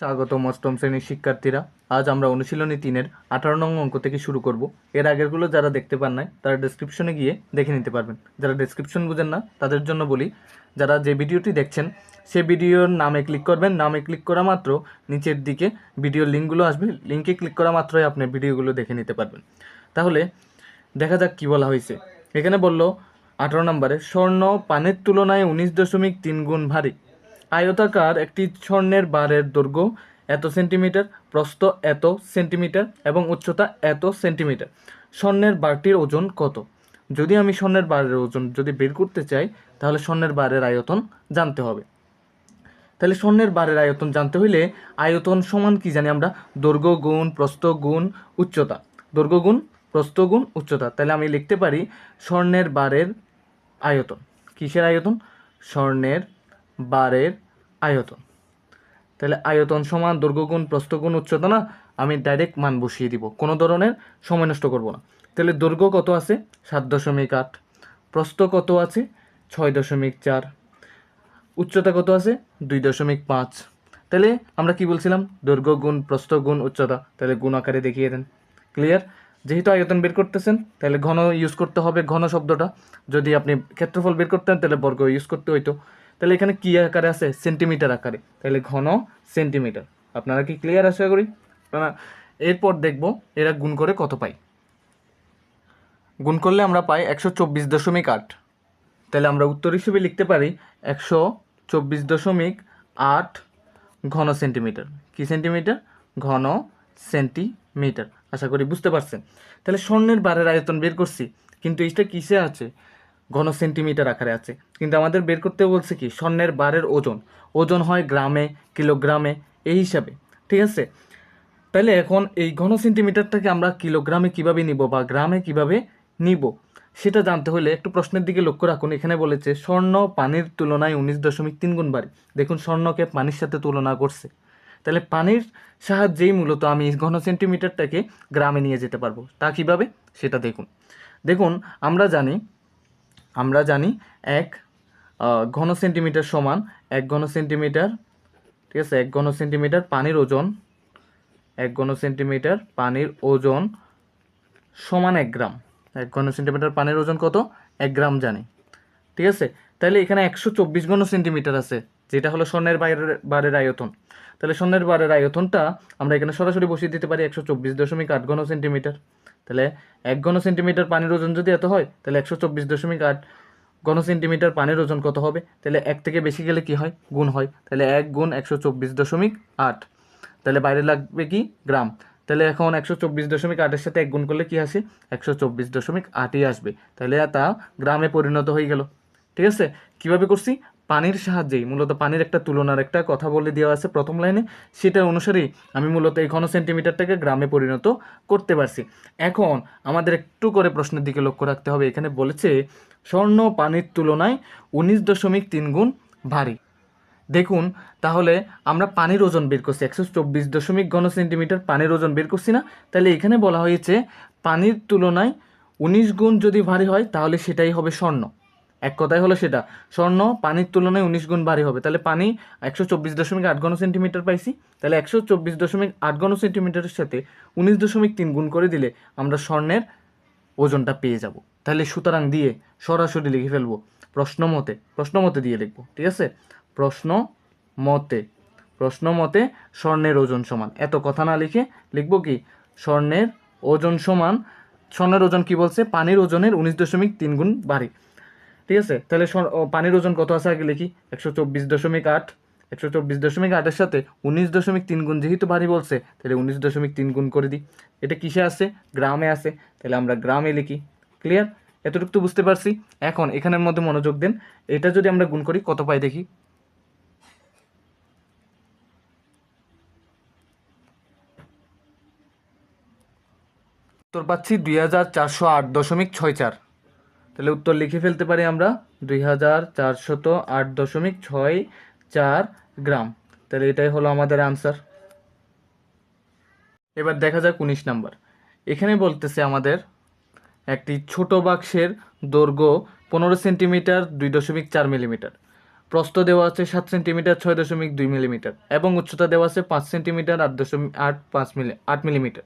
স্বাগতম অষ্টম শ্রেণির শিক্ষার্থীরা। আজ আমরা অনুশীলনী তিনের আঠারো নং অঙ্ক থেকে শুরু করব। এর আগেরগুলো যারা দেখতে পান নাই, তারা ডেসক্রিপশনে গিয়ে দেখে নিতে পারবেন। যারা ডেসক্রিপশন বুঝেন না, তাদের জন্য বলি, যারা যে ভিডিওটি দেখছেন, সে ভিডিওর নামে ক্লিক করবেন। নামে ক্লিক করা মাত্র নিচের দিকে ভিডিওর লিঙ্কগুলো আসবে। লিঙ্কে ক্লিক করা মাত্রই আপনি ভিডিওগুলো দেখে নিতে পারবেন। তাহলে দেখা যাক কি বলা হয়েছে। এখানে বলল, আঠারো নম্বরে স্বর্ণ পানের তুলনায় উনিশ দশমিক তিন গুণ ভারী। আয়তাকার একটি স্বর্ণের বারের দৈর্ঘ্য এত সেন্টিমিটার, প্রস্থ এত সেন্টিমিটার এবং উচ্চতা এত সেন্টিমিটার। স্বর্ণের বারটির ওজন কত? যদি আমি স্বর্ণের বারের ওজন যদি বের করতে চাই, তাহলে স্বর্ণের বারের আয়তন জানতে হবে। তাহলে স্বর্ণের বারের আয়তন জানতে হইলে আয়তন সমান কি জানি আমরা? দৈর্ঘ্য গুণ, প্রস্থ গুণ, উচ্চতা। দৈর্ঘ্য গুণ, প্রস্থ গুণ, উচ্চতা। তাহলে আমি লিখতে পারি স্বর্ণের বারের আয়তন। কিসের আয়তন? স্বর্ণের বারের আয়তন। তাহলে আয়তন সমান দৈর্ঘ্য গুণ প্রস্থ গুণ উচ্চতা না, আমি ডাইরেক্ট মান বসিয়ে দিব। কোনো ধরনের সময় নষ্ট করব না। তাহলে দৈর্ঘ্য কত আছে? সাত দশমিক আট। প্রস্থ কত আছে? ছয় দশমিক চার। উচ্চতা কত আছে? দুই দশমিক পাঁচ। তাহলে আমরা কি বলছিলাম? দৈর্ঘ্য গুণ প্রস্থ গুণ উচ্চতা। তাহলে গুণ আকারে দেখিয়ে দেন। ক্লিয়ার যেহেতু আয়তন বের করতেছেন, তাহলে ঘন ইউজ করতে হবে ঘন শব্দটা। যদি আপনি ক্ষেত্রফল বের করতেন, তাহলে বর্গ ইউজ করতে হইতো। তাহলে এখানে কী আকারে আছে? সেন্টিমিটার আকারে। তাহলে ঘন সেন্টিমিটার আপনারা কি ক্লিয়ার আশা করি এরপর দেখব এরা গুণ করে কত পাই। গুণ করলে আমরা পাই একশো চব্বিশ দশমিক আট। তাহলে আমরা উত্তর হিসেবে লিখতে পারি একশো চব্বিশ দশমিক আট ঘন সেন্টিমিটার কি সেন্টিমিটার ঘন সেন্টিমিটার আশা করি বুঝতে পারছেন। তাহলে স্বর্ণের বারের আয়তন বের করছি। কিন্তু এইটা কিসে আছে? ঘন সেন্টিমিটার আকারে আছে। কিন্তু আমাদের বের করতে বলছে কি, স্বর্ণের বারের ওজন। ওজন হয় গ্রামে, কিলোগ্রামে, এই হিসাবে। ঠিক আছে? তাহলে এখন এই ঘন সেন্টিমিটারটাকে আমরা কিলোগ্রামে কীভাবে নিব বা গ্রামে কীভাবে নিব, সেটা জানতে হলে একটু প্রশ্নের দিকে লক্ষ্য রাখুন। এখানে বলেছে, স্বর্ণ পানির তুলনায় উনিশ দশমিক তিন গুণ বাড়ি। দেখুন, স্বর্ণকে পানির সাথে তুলনা করছে। তাহলে পানির সাহায্যেই মূলত আমি ঘন সেন্টিমিটারটাকে গ্রামে নিয়ে যেতে পারব। তা কীভাবে? সেটা দেখুন। দেখুন, আমরা জানি আমরা জানি এক ঘন সেন্টিমিটার সমান, এক ঘন সেন্টিমিটার ঠিক আছে, এক ঘন সেন্টিমিটার পানির ওজন, এক ঘন সেন্টিমিটার পানির ওজন সমান এক গ্রাম। এক ঘন সেন্টিমিটার পানির ওজন কত? এক গ্রাম জানি। ঠিক আছে? তাহলে এখানে একশো চব্বিশ ঘন সেন্টিমিটার আছে, যেটা হলো স্বর্ণের বাইরের বারের আয়তন। তাহলে স্বর্ণের বারের আয়তনটা আমরা এখানে সরাসরি বসিয়ে দিতে পারি একশো চব্বিশ দশমিক আট ঘন সেন্টিমিটার তাহলে এক ঘন সেন্টিমিটার পানির ওজন যদি এত হয়, তাহলে একশো চব্বিশ দশমিক আট ঘন সেন্টিমিটার পানির ওজন কত হবে? তাহলে এক থেকে বেশি গেলে কি হয়? গুণ হয়। তাহলে এক গুণ একশো চব্বিশ দশমিক আট। তাহলে বাইরে লাগবে কি? গ্রাম। তাহলে এখন একশো চব্বিশ দশমিক আটের সাথে এক গুণ করলে কি আসে? একশো চব্বিশ দশমিক আটই আসবে। তাহলে তা গ্রামে পরিণত হয়ে গেল। ঠিক আছে? কীভাবে করছি? পানির সাহায্যেই, মূলত পানির একটা তুলনার একটা কথা বলে দেওয়া আছে প্রথম লাইনে সেটা অনুসারেই আমি মূলত এই ঘন সেন্টিমিটারটাকে গ্রামে পরিণত করতে পারছি। এখন আমাদের একটু করে প্রশ্নের দিকে লক্ষ্য রাখতে হবে। এখানে বলেছে, স্বর্ণ পানির তুলনায় উনিশ দশমিক তিন গুণ ভারী। দেখুন, তাহলে আমরা পানির ওজন বের করছি। একশো চব্বিশ দশমিক ঘন সেন্টিমিটার পানির ওজন বের করছি না? তাহলে এখানে বলা হয়েছে, পানির তুলনায় উনিশ গুণ যদি ভারী হয়, তাহলে সেটাই হবে স্বর্ণ। এক কথায় হলো সেটা। স্বর্ণ পানির তুলনায় উনিশ গুণ ভারী হবে। তাহলে পানি একশো চব্বিশ দশমিক আট ঘন সেন্টিমিটার পাইছি। তাহলে একশো চব্বিশ দশমিক আট ঘন সেন্টিমিটারের সাথে উনিশ দশমিক তিন গুণ করে দিলে আমরা স্বর্ণের ওজনটা পেয়ে যাব। তাহলে সুতরাং দিয়ে সরাসরি লিখে ফেলব প্রশ্ন মতে। প্রশ্ন মতে দিয়ে লিখব, ঠিক আছে? প্রশ্ন মতে। প্রশ্ন মতে স্বর্ণের ওজন সমান। এত কথা না লিখে লিখব কি? স্বর্ণের ওজন সমান, স্বর্ণের ওজন কি বলছে? পানির ওজনের উনিশ দশমিক তিন গুণ ভারী। ঠিক আছে? তাহলে পানির ওজন কত আছে আগে লিখি? একশো চব্বিশ দশমিক আট। একশো চব্বিশ দশমিক আটের সাথে উনিশ দশমিক তিন গুণ যেহেতু ভারী বলছে, তাহলে উনিশ দশমিক তিন গুণ করে দিই। এটা কিসে আছে? গ্রামে আছে। তাহলে আমরা গ্রামে লিখি। ক্লিয়ার এতটুকু তো বুঝতে পারছি। এখন এখানের মধ্যে মনোযোগ দেন। এটা যদি আমরা গুণ করি, কত পাই দেখি? উত্তর পাচ্ছি দুই হাজার চারশো আট দশমিক ছয় চার। তাহলে উত্তর লিখে ফেলতে পারি আমরা দুই হাজার চারশত আট দশমিক ছয় চার গ্রাম। তাহলে এটাই হলো আমাদের আনসার এবার দেখা যাক উনিশ নাম্বার। এখানে বলতেছে আমাদের, একটি ছোট বাক্সের দৈর্ঘ্য পনেরো সেন্টিমিটার, দুই দশমিক চার মিলিমিটার। প্রস্থ দেওয়া আছে সাত সেন্টিমিটার, ছয় দশমিক দুই মিলিমিটার। এবং উচ্চতা দেওয়া আছে পাঁচ সেন্টিমিটার, আট দশমিক আট পাঁচ মিলি, আট মিলিমিটার।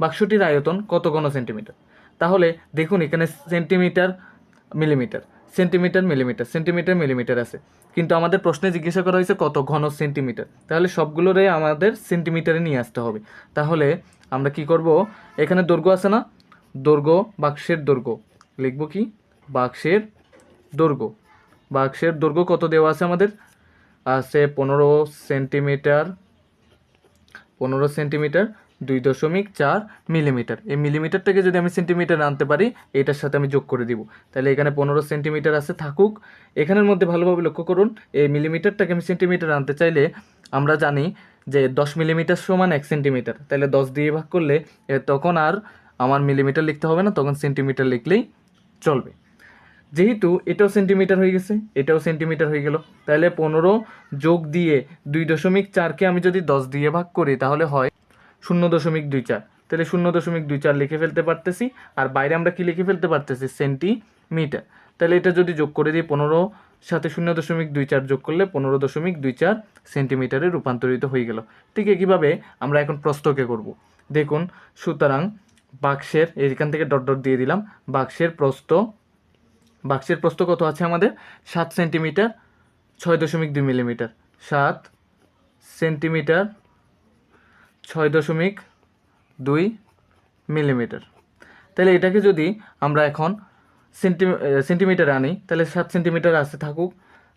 বাক্সটির আয়তন কত ঘন সেন্টিমিটার? তাহলে দেখুন এখানে centimetre millimetre centimetre millimetre centimetre millimetre আছে। কিন্তু আমাদের প্রশ্নে জিজ্ঞাসা করা হয়েছে কত ঘন সেন্টিমিটার তাহলে সবগুলোরে আমাদের সেন্টিমিটারে নিয়ে আসতে হবে। তাহলে আমরা কি করব? এখানে দৈর্ঘ্য আছে না? দৈর্ঘ্য, বাক্সের দৈর্ঘ্য। লিখব কি? বাক্সের দৈর্ঘ্য। বাক্সের দৈর্ঘ্য কত দেওয়া আছে আমাদের? আছে পনেরো সেন্টিমিটার পনেরো সেন্টিমিটার দুই দশমিক চার মিলিমিটার। এই মিলিমিটারটাকে যদি আমি সেন্টিমিটার আনতে পারি, এটার সাথে আমি যোগ করে দিব। তাহলে এখানে পনেরো সেন্টিমিটার আছে, থাকুক। এখানের মধ্যে ভালোভাবে লক্ষ্য করুন, এই মিলিমিটারটাকে আমি সেন্টিমিটার আনতে চাইলে আমরা জানি যে দশ মিলিমিটার সমান এক সেন্টিমিটার। তাহলে দশ দিয়ে ভাগ করলে তখন আর আমার মিলিমিটার লিখতে হবে না, তখন সেন্টিমিটার লিখলেই চলবে। যেহেতু এটাও সেন্টিমিটার হয়ে গেছে, এটাও সেন্টিমিটার হয়ে গেল। তাহলে পনেরো যোগ দিয়ে দুই দশমিক চারকে আমি যদি দশ দিয়ে ভাগ করি, তাহলে হয় শূন্য দশমিক দুই চার। তাহলে শূন্য দশমিক দুই চার লিখে ফেলতে পারতেছি। আর বাইরে আমরা কি লিখে ফেলতে পারতেছি? সেন্টিমিটার। তাহলে এটা যদি যোগ করে দিই পনেরো, সাথে শূন্য দশমিক দুই চার যোগ করলে পনেরো দশমিক দুই চার সেন্টিমিটারে রূপান্তরিত হয়ে গেল। ঠিক একইভাবে আমরা এখন প্রস্তকে করব। দেখুন, সুতরাং বাক্সের, এখান থেকে ডট ডট দিয়ে দিলাম, বাক্সের প্রস্থ বাক্সের প্রস্থ কত আছে আমাদের? সাত সেন্টিমিটার, ছয় দশমিক দুই মিলিমিটার। সাত সেন্টিমিটার ছয় দশমিক দুই মিলিমিটার। তাহলে এটাকে যদি আমরা এখন সেন্টি সেন্টিমিটারে আনি, তাহলে সাত সেন্টিমিটার আসতে থাকুক,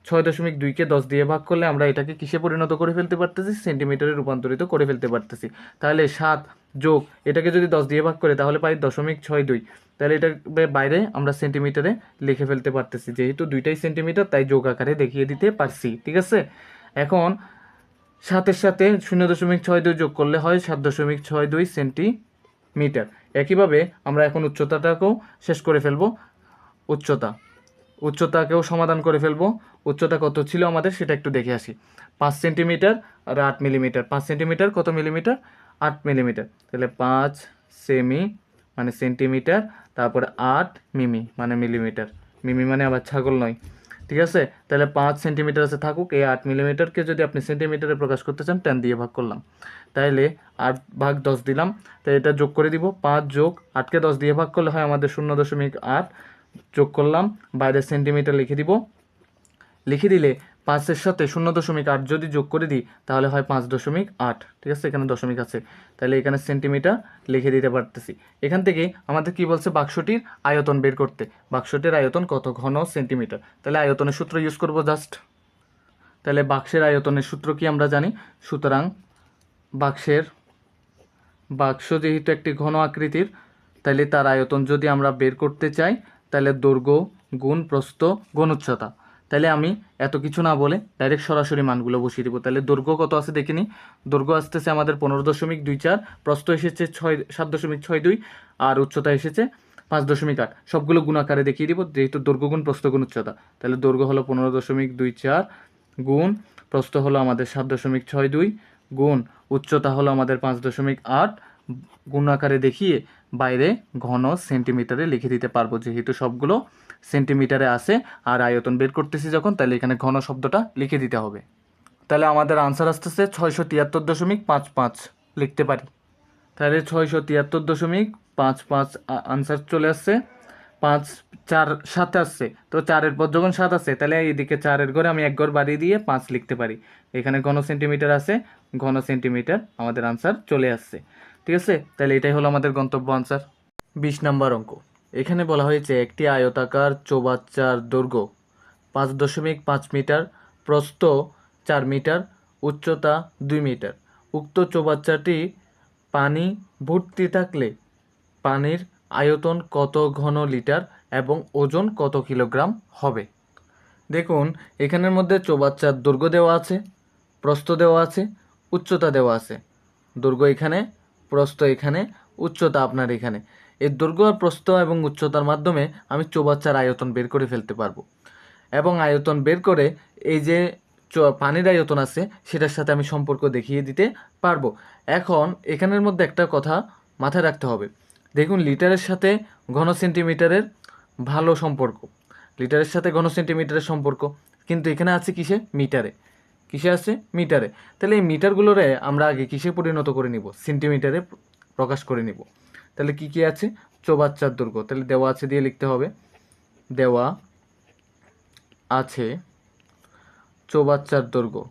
ছয় দশমিক দুইকে দশ দিয়ে ভাগ করলে আমরা এটাকে কিসে পরিণত করে ফেলতে পারতেছি? সেন্টিমিটারে রূপান্তরিত করে ফেলতে পারতেছি। তাহলে সাত যোগ, এটাকে যদি দশ দিয়ে ভাগ করে, তাহলে পাই দশমিক ছয় দুই। তাহলে এটা বাইরে আমরা সেন্টিমিটারে লিখে ফেলতে পারতেছি। যেহেতু দুইটাই সেন্টিমিটার, তাই যোগ আকারে দেখিয়ে দিতে পারছি, ঠিক আছে? এখন সাতের সাথে শূন্য দশমিক ছয় দুই যোগ করলে হয় সাত দশমিক ছয় দুই সেন্টিমিটার। একইভাবে আমরা এখন উচ্চতাটাকেও শেষ করে ফেলব। উচ্চতা। উচ্চতাকেও সমাধান করে ফেলব। উচ্চতা কত ছিল আমাদের সেটা একটু দেখে আসি। পাঁচ সেন্টিমিটার আর আট মিলিমিটার। পাঁচ সেন্টিমিটার কত মিলিমিটার? আট মিলিমিটার। তাহলে পাঁচ সেমি মানে সেন্টিমিটার, তারপরে আট মিমি মানে মিলিমিটার। মিমি মানে আবার ছাগল নয়। ঠিক আছে? তাহলে পাঁচ সেন্টিমিটার আছে থাকুক, এই আট মিলিমিটারকে যদি আপনি সেন্টিমিটারে প্রকাশ করতে চান টেন দিয়ে ভাগ করলাম। তাইলে আট ভাগ দশ দিলাম, তাই এটা যোগ করে দিব, পাঁচ যোগ আটকে দশ দিয়ে ভাগ করলে হয় আমাদের শূন্য দশমিক আট, যোগ করলাম বাইরে সেন্টিমিটার লিখে দিব। লিখে দিলে পাঁচের সাথে শূন্য দশমিক আট যদি যোগ করে দিই, তাহলে হয় পাঁচ দশমিক আট। ঠিক আছে? এখানে দশমিক আছে। তাহলে এখানে সেন্টিমিটার লিখে দিতে পারতেছি। এখান থেকে আমাদের কি বলছে? বাক্সটির আয়তন বের করতে। বাক্সটির আয়তন কত? ঘন সেন্টিমিটার। তাহলে আয়তনের সূত্র ইউজ করব জাস্ট তাহলে বাক্সের আয়তনের সূত্র কি আমরা জানি? সুতরাং বাক্সের, বাক্স যেহেতু একটি ঘন আকৃতির, তাহলে তার আয়তন যদি আমরা বের করতে চাই, তাহলে দৈর্ঘ্য গুণ প্রস্থ গুণ উচ্চতা তাহলে আমি এত কিছু না বলে ডাইরেক্ট সরাসরি মানগুলো বসিয়ে দেবো। তাহলে দৈর্ঘ্য কত আছে দেখে নিই। দৈর্ঘ্য আসতেছে আমাদের পনেরো দশমিক দুই চার, প্রস্থ এসেছে ছয়, সাত দশমিক ছয় দুই, আর উচ্চতা এসেছে পাঁচ দশমিক আট। সবগুলো গুণ আকারে দেখিয়ে দিব, যেহেতু দৈর্ঘ্য গুণ গুণ, উচ্চতা। তাহলে দৈর্ঘ্য হলো পনেরো দশমিক দুই চার গুণ, প্রস্থ হলো আমাদের সাত দশমিক ছয় দুই, গুণ, উচ্চতা হলো আমাদের পাঁচ দশমিক আট গুণ আকারে দেখিয়ে বাইরে ঘন সেন্টিমিটারে লিখে দিতে পারব। যেহেতু সবগুলো সেন্টিমিটারে আছে, আর আয়তন বের করতেছি যখন, তাহলে এখানে ঘন শব্দটা লিখে দিতে হবে। তাহলে আমাদের আনসার আসতেছে ছয়শো তিয়াত্তর দশমিক পাঁচ পাঁচ, লিখতে পারি। তাহলে ছয়শো তিয়াত্তর দশমিক পাঁচ পাঁচ আনসার চলে আসছে। পাঁচ, চার, সাত আসছে। তো চারের পর যখন সাত আসছে, তাহলে এইদিকে চারের ঘরে আমি এক ঘর বাড়িয়ে দিয়ে পাঁচ লিখতে পারি। এখানে ঘন সেন্টিমিটার আছে, ঘন সেন্টিমিটার আমাদের আনসার চলে আসছে। ঠিক আছে? তাহলে এটাই হলো আমাদের গন্তব্য আনসার বিশ নাম্বার অঙ্ক। এখানে বলা হয়েছে, একটি আয়তাকার চৌবাচ্চার দৈর্ঘ্য পাঁচ দশমিক পাঁচ মিটার, প্রস্থ চার মিটার, উচ্চতা দুই মিটার। উক্ত চৌবাচ্চাটি পানি ভর্তি থাকলে পানির আয়তন কত ঘন লিটার এবং ওজন কত কিলোগ্রাম হবে? দেখুন, এখানের মধ্যে চৌবাচ্চার দৈর্ঘ্য দেওয়া আছে, প্রস্থ দেওয়া আছে, উচ্চতা দেওয়া আছে। দৈর্ঘ্য এখানে প্রস্থ এখানে, উচ্চতা আপনার এখানে। এর দৈর্ঘ্য প্রস্থ এবং উচ্চতার মাধ্যমে আমি চৌবাচ্চার আয়তন বের করে ফেলতে পারব। এবং আয়তন বের করে এই যে পানির আয়তন আছে, সেটার সাথে আমি সম্পর্ক দেখিয়ে দিতে পারব। এখন এখানের মধ্যে একটা কথা মাথায় রাখতে হবে। দেখুন, লিটারের সাথে ঘন সেন্টিমিটারের ভালো সম্পর্ক। লিটারের সাথে ঘন সেন্টিমিটারের সম্পর্ক। কিন্তু এখানে আছে কিসে? মিটারে। কিসে আছে? মিটারে। তাহলে এই মিটারগুলোরে আমরা আগে কিসে পরিণত করে নিব? সেন্টিমিটারে প্রকাশ করে নিব। তাহলে কি কি আছে? চৌবাচ্চার দৈর্ঘ্য তাহলে দেওয়া আছে দিয়ে লিখতে হবে। দেওয়া আছে চৌবাচ্চার দৈর্ঘ্য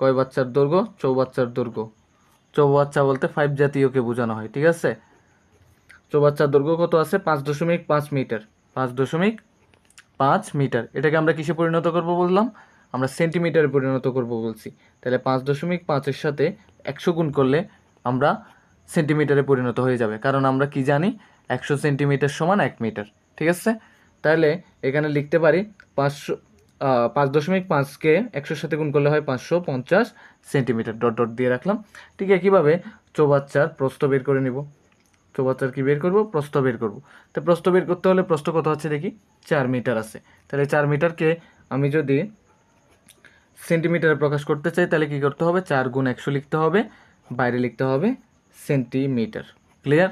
কয় বাচ্চার দৈর্ঘ্য চৌবাচ্চার দৈর্ঘ্য চৌবাচ্চা বলতে ফাইভ জাতীয়কে বোঝানো হয়, ঠিক আছে? চৌবাচ্চার দৈর্ঘ্য কত আছে? পাঁচ দশমিক পাঁচ মিটার। পাঁচ দশমিক পাঁচ মিটার। এটাকে আমরা কিসে পরিণত করব বললাম? আমরা সেন্টিমিটারে পরিণত করব বলছি। তাহলে পাঁচ দশমিক পাঁচের সাথে একশো গুণ করলে আমরা সেন্টিমিটারে পরিণত হয়ে যাবে। কারণ আমরা কি জানি? একশো সেন্টিমিটার সমান এক মিটার ঠিক আছে? তাহলে এখানে লিখতে পারি পাঁচশো পাঁচ দশমিক পাঁচকে একশোর সাথে গুণ করলে হয় পাঁচশো পঞ্চাশ সেন্টিমিটার ডট ডট দিয়ে রাখলাম। ঠিক একইভাবে চৌবাচ্চার প্রস্থ বের করে নিব। চৌবাচ্চার কি বের করব? প্রস্থ বের করব। তো প্রস্থ বের করতে হলে প্রস্থ কত আছে দেখি? চার মিটার আছে। তাহলে চার মিটারকে আমি যদি সেন্টিমিটারে প্রকাশ করতে চাই, তাহলে কি করতে হবে? চার গুণ একশো লিখতে হবে, বাইরে লিখতে হবে সেন্টিমিটার। ক্লিয়ার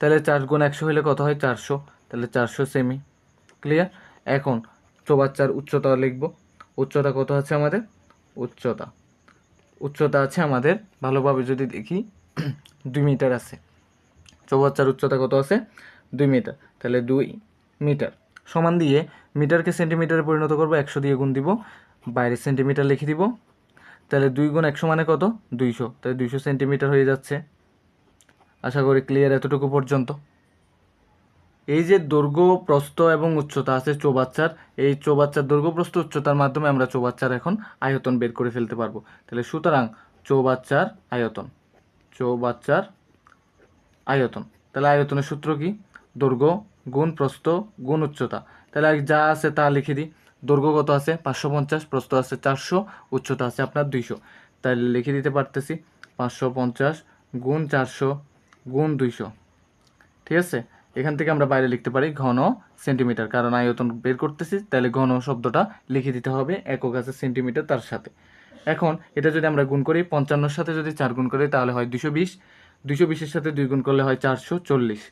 তাহলে চার গুণ একশো হলে কত হয়? চারশো। তাহলে চারশো সেমি ক্লিয়ার এখন চৌবাচ্চার উচ্চতা লিখব। উচ্চতা কত আছে আমাদের? উচ্চতা। উচ্চতা আছে আমাদের, ভালোভাবে যদি দেখি, দুই মিটার আছে। চৌবাচ্চার উচ্চতা কত আছে? দুই মিটার। তাহলে দুই মিটার। সমান দিয়ে মিটারকে সেন্টিমিটারে পরিণত করব, একশো দিয়ে গুণ দিব। বাইরে সেন্টিমিটার লিখে দিব। তাহলে দুই গুণ একশো মানে কত? দুইশো। তাহলে দুইশো সেন্টিমিটার হয়ে যাচ্ছে। আশা করি ক্লিয়ার এতটুকু পর্যন্ত। এই যে দৈর্ঘ্য, প্রস্থ এবং উচ্চতা আছে চৌবাচ্চার, এই চৌবাচ্চার দৈর্ঘ্য, প্রস্থ, উচ্চতার মাধ্যমে আমরা চৌবাচ্চার এখন আয়তন বের করে ফেলতে পারব। তাহলে সুতরাং চৌবাচ্চার আয়তন চৌবাচ্চার আয়তন। তাহলে আয়তনের সূত্র কি? দৈর্ঘ্য, গুণ, প্রস্থ, গুণ, উচ্চতা। তাহলে যা আছে তা লিখে দিই। দৈর্ঘ্য কত আছে পাঁচশো পঞ্চাশ, প্রস্থ আছে চারশো, উচ্চতা আছে আপনার দুইশো। তাহলে লিখে দিতে পারতেছি পাঁচশো পঞ্চাশ গুণ চারশো গুণ দুইশো। ঠিক আছে? এখান থেকে আমরা বাইরে লিখতে পারি ঘন সেন্টিমিটার। কারণ আয়তন বের করতেছি তাহলে ঘন শব্দটা লিখে দিতে হবে একক আছে সেন্টিমিটার তার সাথে। এখন এটা যদি আমরা গুণ করি, পঞ্চান্নর সাথে যদি চার গুণ করি, তাহলে হয় দুশো বিশ। দুশো বিশের সাথে দুই গুণ করলে হয় চারশো চল্লিশ।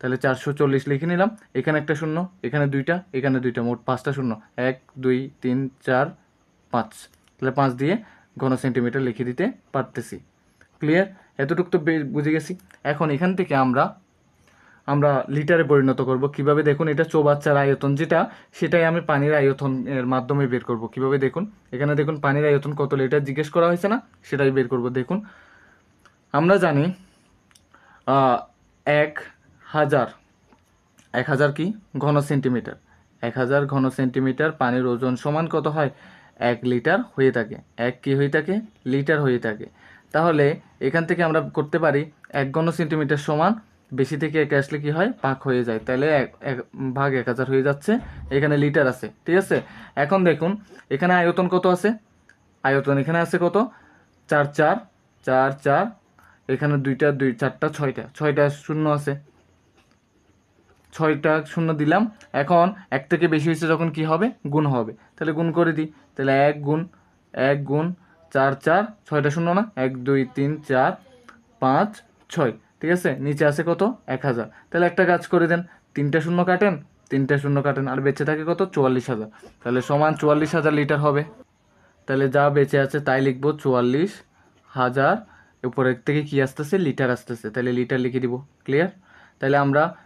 তাহলে চারশো চল্লিশ লিখে নিলাম। এখানে একটা শূন্য, এখানে দুইটা এখানে দুইটা, মোট পাঁচটা শূন্য। এক, দুই, তিন, চার, পাঁচ। তাহলে পাঁচ দিয়ে ঘন সেন্টিমিটার লিখে দিতে পারতেছি। ক্লিয়ার এতটুকু তো বুঝে গেছি। এখন এখান থেকে আমরা আমরা লিটারে পরিণত করব। কীভাবে দেখুন, এটা চৌবাচ্চার আয়তন যেটা, সেটাই আমি পানির আয়তন এর মাধ্যমে বের করব। কীভাবে দেখুন? এখানে দেখুন, পানির আয়তন কত লিটার জিজ্ঞেস করা হয়েছে না? সেটাই বের করব। দেখুন, আমরা জানি এক হাজার। এক হাজার কি? ঘন সেন্টিমিটার। এক হাজার ঘন সেন্টিমিটার পানির ওজন সমান কত হয়? এক লিটার হয়ে থাকে। এক কি হয়ে থাকে? লিটার হয়ে থাকে। তাহলে এখান থেকে আমরা করতে পারি এক ঘন সেন্টিমিটার সমান, বেশি থেকে এক আসলে কি হয়? ভাগ হয়ে যায়। তাহলে এক ভাগ এক হাজার হয়ে যাচ্ছে। এখানে লিটার আছে। ঠিক আছে? এখন দেখুন, এখানে আয়তন কত আছে? আয়তন এখানে আছে কত? চার চার চার চার। এখানে দুইটা, দুই, চারটা, ছয়টা। ছয়টা শূন্য আছে। ছয়টা শূন্য দিলাম। এখন এক থেকে বেশি হয়েছে যখন কি হবে? গুণ হবে। তাহলে গুণ করে দিই। তাহলে এক গুণ এক গুণ চার চার, ছয়টা শূন্য না? এক, দুই, তিন, চার, পাঁচ, ছয়। ঠিক আছে? নিচে আছে কত? এক হাজার। তাহলে একটা কাজ করে দেন। তিনটা শূন্য কাটেন। তিনটা শূন্য কাটেন। আর বেঁচে থাকে কত? চুয়াল্লিশ হাজার। তাহলে সমান চুয়াল্লিশ হাজার লিটার হবে। তাহলে যা বেঁচে আছে তাই লিখব চুয়াল্লিশ হাজার। উপরের থেকে কি আসতেছে? লিটার আসতেছে। তাহলে লিটার লিখে দিব। ক্লিয়ার? তাহলে আমরা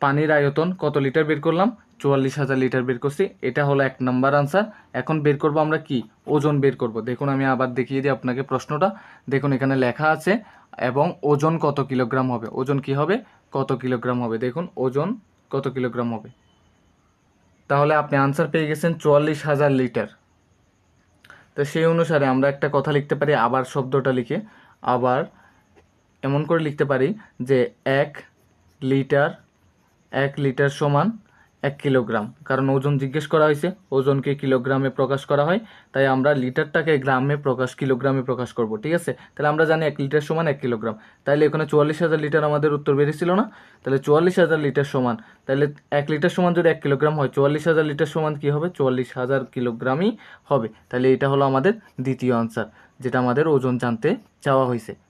পানির আয়তন কত লিটার বের করলাম? চুয়াল্লিশ হাজার লিটার বের করছি। এটা হলো এক নাম্বার আনসার এখন বের করব আমরা কি? ওজন বের করব। দেখুন, আমি আবার দেখিয়ে দিই আপনাকে প্রশ্নটা। দেখুন, এখানে লেখা আছে, এবং ওজন কত কিলোগ্রাম হবে? ওজন কি হবে? কত কিলোগ্রাম হবে? দেখুন, ওজন কত কিলোগ্রাম হবে? তাহলে আপনি আনসার পেয়ে গেছেন চুয়াল্লিশ হাজার লিটার। তো সেই অনুসারে আমরা একটা কথা লিখতে পারি, আবার শব্দটা লিখে। আবার এমন করে লিখতে পারি যে এক লিটার এক লিটার সমান এক কিলোগ্রাম। কারণ ওজন জিজ্ঞেস করা হয়েছে, ওজনকে কিলোগ্রামে প্রকাশ করা হয়, তাই আমরা লিটারটাকে গ্রামে প্রকাশ, কিলোগ্রামে প্রকাশ করব, ঠিক আছে? তাহলে আমরা জানি এক লিটার সমান এক কিলোগ্রাম। তাহলে এখানে চুয়াল্লিশ হাজার লিটার আমাদের উত্তর বেরিয়েছিল না? তাহলে চুয়াল্লিশ হাজার লিটার সমান, তাহলে এক লিটার সমান যদি এক কিলোগ্রাম হয়, চুয়াল্লিশ হাজার লিটার সমান কী হবে? চুয়াল্লিশ হাজার কিলোগ্রামই হবে। তাহলে এটা হলো আমাদের দ্বিতীয় আনসার যেটা আমাদের ওজন জানতে চাওয়া হয়েছে।